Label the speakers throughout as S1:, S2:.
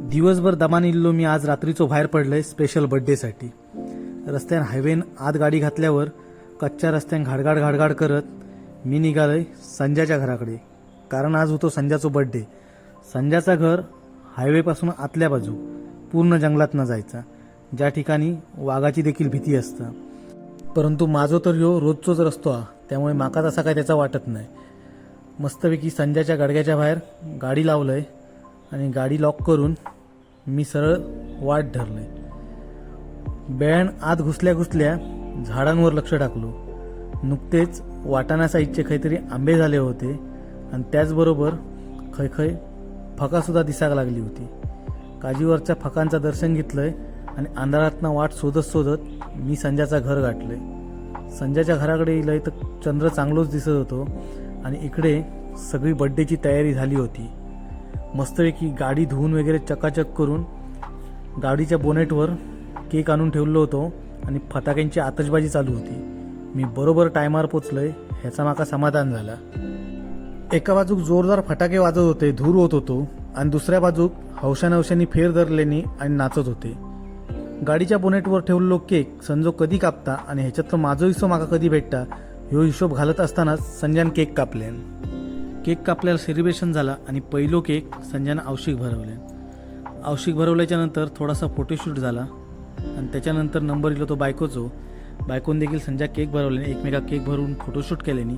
S1: दिवसभर दमानिल्लो मी आज रात्रीचो बाहेर पडलंय स्पेशल बड्डेसाठी रस्त्यान हायवेन आत गाडी घातल्यावर कच्च्या रस्त्यान घाडगाड घाडगाड करत मी निघालोय संजयच्या घराकडे. कारण आज होतो संजयाचो बड्डे संजयाचा घर हायवेपासून आतल्या बाजू पूर्ण जंगलात न जायचा. ज्या ठिकाणी वाघाची देखील भीती असतं. परंतु माझो तर ह्यो रोजचोच रस्तो हा. त्यामुळे माका तसा काय त्याचा वाटत नाही. मस्तपैकी संजयच्या गडग्याच्या बाहेर गाडी लावलंय. आणि गाडी लॉक करून मी सरळ वाट धरले. बॅन आत घुसल्या घुसल्या झाडांवर लक्ष टाकलो. नुकतेच वाटाणा साईजचे काहीतरी आंबे झाले होते आणि त्याचबरोबर खै फकासुद्धा दिसायला लागली होती. काजीवरच्या फकांचं दर्शन घेतलंय आणि अंधारातनं वाट शोधत शोधत मी संजयचं घर गाठलंय संजयच्या घराकडे येईल तर चंद्र चांगलोच दिसत होतो आणि इकडे सगळी बड्डेची तयारी झाली होती. मस्तपैकी गाडी धुवून वगैरे चकाचक करून गाडीच्या बोनेटवर केक आणून ठेवलो होतो आणि फटाक्यांची आतषबाजी चालू होती. मी बरोबर टायमावर आहे ह्याचा माका समाधान झाला. एका बाजूक जोरदार फटाके वाजत होते धूर होत होतो आणि दुसऱ्या बाजूक हौशानहौशांनी फेर धरलेनी आणि नाचत होते. गाडीच्या बोनेटवर ठेवलेलो केक संजो कधी कापता आणि ह्याच्यातलं माझो हिस्सो माका कधी भेटता ह्यो हिशोब घालत असतानाच संजयान केक कापले. केक कापल्याला सेलिब्रेशन झाला आणि पहिलो केक संजयानं औषिक भरवले. औषिक भरवल्याच्या नंतर थोडासा फोटोशूट झाला आणि त्याच्यानंतर नंबर दिला तो बायकोचो. बायकोन देखील संजय केक भरवल्याने एकमेका केक भरून फोटोशूट केल्यानी.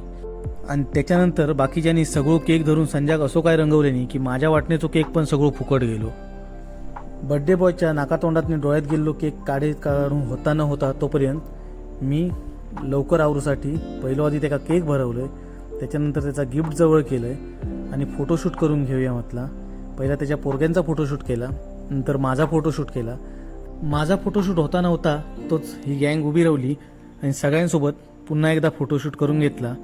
S1: आणि त्याच्यानंतर बाकीच्यांनी सगळं केक धरून संजयाक असो काय रंगवल्यानी की माझ्या वाटणेचो केक पण सगळं फुकट गेलो. बड्डे बॉयच्या नाकातोंडातनी डोळ्यात गेलेलो केक काढे काढून होता न होता तोपर्यंत मी लवकर आवरूसाठी पहिलो आधी त्याका केक भरवलं. त्याच्यानंतर त्याचा गिफ्ट जवळ केलं आहे आणि फोटोशूट करून घेऊया म्हटला. पहिला त्याच्या पोरग्यांचा फोटोशूट केला. नंतर माझा फोटोशूट केला. माझा फोटोशूट होता नव्हता तोच ही गँग उभी राहिली आणि सगळ्यांसोबत पुन्हा एकदा फोटोशूट करून घेतला.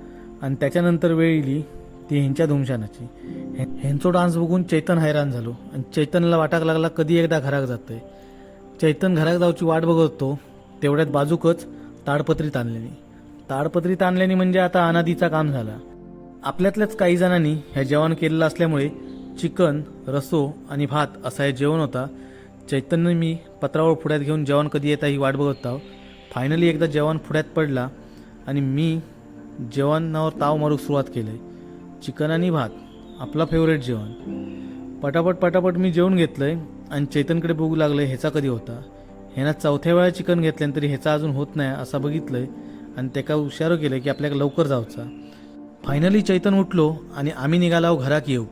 S1: आणि त्याच्यानंतर वेळ येली ती ह्यांच्या धुमशानाची. ह्यांचो डान्स बघून चैतन हैराण झालो. आणि चैतनला वाटाक लागला कधी एकदा घराक जातोय. चैतन घराक जाऊची वाट बघत होतो तेवढ्यात बाजूकच ताडपत्रीत ताणलेली ताडपत्री ताणल्याने म्हणजे आता अनादीचा काम झाला. आपल्यातल्याच काही जणांनी ह्या जेवण केलेलं असल्यामुळे चिकन रसो आणि भात असा हे जेवण होता. चैतन्य मी पत्रावर पुढ्यात घेऊन जेवण कधी येता ही वाट बघत आहो फायनली एकदा जेवण पुढ्यात पडला आणि मी जेवणावर ताव मारूक सुरुवात केली. चिकन आणि भात आपला फेवरेट जेवण. पटापट पटापट मी जेवण घेतलं आहे आणि चैतनकडे बघू आहे ह्याचा कधी होता. ह्यानं चौथ्या वेळा चिकन घेतलं तरी ह्याचा अजून होत नाही असं आहे आणि त्याका हुशार केलं की आपल्याला लवकर जाऊचा फायनली चैतन उठलो आणि आम्ही निघालो घराक येऊ.